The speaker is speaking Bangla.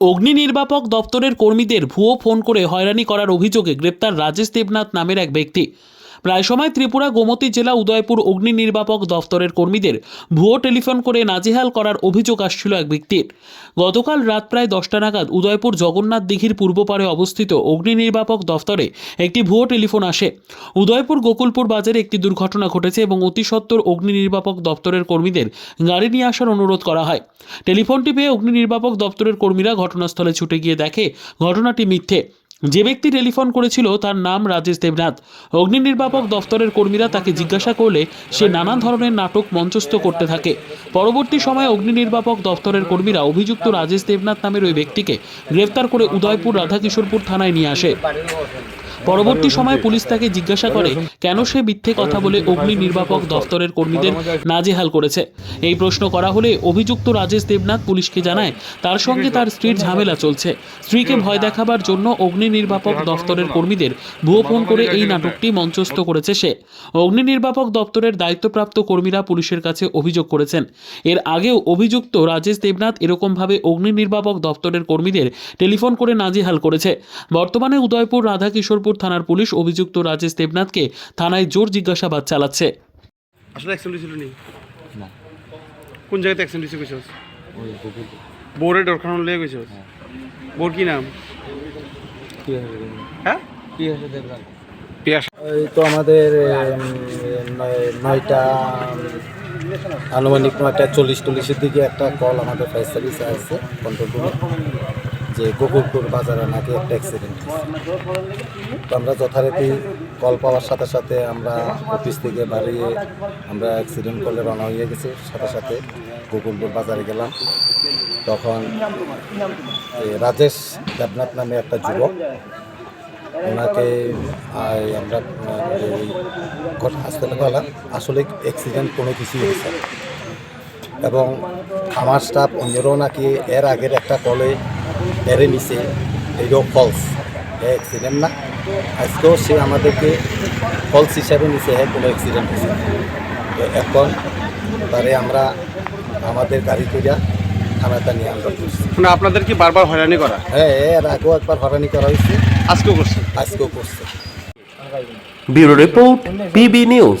অগ্নি নির্বাপক দপ্তরের কর্মীদের ভুয়ো ফোন করে হয়রানি করার অভিযোগে গ্রেপ্তার রাজেশ দেবনাথ নামের এক ব্যক্তি। প্রায় সময় ত্রিপুরা, গোমতী জেলা, উদয়পুর অগ্নি নির্বাপক দফতরের কর্মীদের ভুয়ো টেলিফোন করে নাজেহাল করার অভিযোগ আসছিল এক ব্যক্তির। গতকাল রাত প্রায় দশটা নাগাদ উদয়পুর জগন্নাথ দিঘির পূর্ব পারে অবস্থিত অগ্নি নির্বাপক দফতরে একটি ভুয়ো টেলিফোন আসে। উদয়পুর গোকুলপুর বাজারে একটি দুর্ঘটনা ঘটেছে এবং অতি সত্বর অগ্নি নির্বাপক দপ্তরের কর্মীদের গাড়ি নিয়ে আসার অনুরোধ করা হয়। টেলিফোনটি পেয়ে অগ্নি নির্বাপক দপ্তরের কর্মীরা ঘটনাস্থলে ছুটে গিয়ে দেখে, ঘটনাটি মিথ্যে। যে ব্যক্তি টেলিফোন করেছিল তার নাম রাজেশ দেবনাথ। অগ্নি নির্বাপক দফতরের কর্মীরা তাকে জিজ্ঞাসা করলে সে নানা ধরনের নাটক মঞ্চস্থ করতে থাকে। পরবর্তী সময়ে অগ্নি নির্বাপক দফতরের কর্মীরা অভিযুক্ত রাজেশ দেবনাথ নামের ওই ব্যক্তিকে গ্রেফতার করে উদয়পুর রাধাকিশোরপুর থানায় নিয়ে আসে। পরবর্তী সময়ে পুলিশ তাকে জিজ্ঞাসা করে কেন সে মিথ্যে কথা বলে অগ্নি নির্বাপক দপ্তরের কর্মীদের নাজেহাল করেছে? এই প্রশ্ন করা হলে অভিযুক্ত রাজেশ দেবনাথ পুলিশকে জানায় তার সঙ্গে তার স্ত্রীর ঝামেলা চলছে। স্ত্রীকে ভয় দেখাবার জন্য অগ্নি নির্বাপক দপ্তরের কর্মীদের ভুয়ো ফোন করে এই নাটকটি মঞ্চস্থ করেছে সে। অগ্নি নির্বাপক দপ্তরের দায়িত্বপ্রাপ্ত কর্মীরা পুলিশের কাছে অভিযোগ করেছেন। এর আগেও অভিযুক্ত রাজেশ দেবনাথ এরকমভাবে অগ্নি নির্বাপক দপ্তরের কর্মীদের টেলিফোন করে নাজেহাল করেছে। বর্তমানে উদয়পুর রাধাকিশোরপুর থানার পুলিশ অভিযুক্ত রাজেশ দেবনাথকে থানায় জোর জিজ্ঞাসাবাদ চালাচ্ছে। আসলে অ্যাক্সিডেন্ট ছিল নি? না। কোন জায়গাতে অ্যাক্সিডেন্ট হয়েছে কইছস? বোরে ডরখানো লেগে কইছস? বোর কি নাম? হ্যাঁ? পিয়াস এই তো আমাদের নয়টা আনুমানিক নয়টা চল্লিশ চল্লিশের দিকে একটা কল আমাদের ফায়ার সার্ভিসে আসছে কন্ট্রোল রুমে যে গোকুলপুর বাজারে নাকি একটা অ্যাক্সিডেন্ট তো আমরা যথারীতি কল পাওয়ার সাথে সাথে আমরা অফিস থেকে বাড়িয়ে আমরা অ্যাক্সিডেন্ট করলে রওনা হয়ে গেছি। সাথে সাথে গোকুলপুর বাজারে গেলাম। তখন রাজেশ দেবনাথ নামে একটা যুবক, ওনাকে আমরা হাসপাতালে গেলাম। আসলে অ্যাক্সিডেন্ট কোনো কিছুই হয়েছে এবং আমার স্টাফ অন্যরাও নাকি এর আগের একটা কলে এরে নিছে এইটাও ফলস এ অ্যাক্সিডেন্ট না। আজকেও সে আমাদেরকে ফলস হিসাবে নিছে হ্যাঁ কোনো অ্যাক্সিডেন্ট হয়েছে। তো এখন তারে আমরা আমাদের গাড়ি করিয়া থানাতে নিয়ে আমরা করছি মানে আপনাদের কি বারবার হয়রানি করা? হ্যাঁ এর আগেও একবার হয়রানি করা হয়েছে। আজকেও করছে? আজকেও করছে। Bureau report PB news.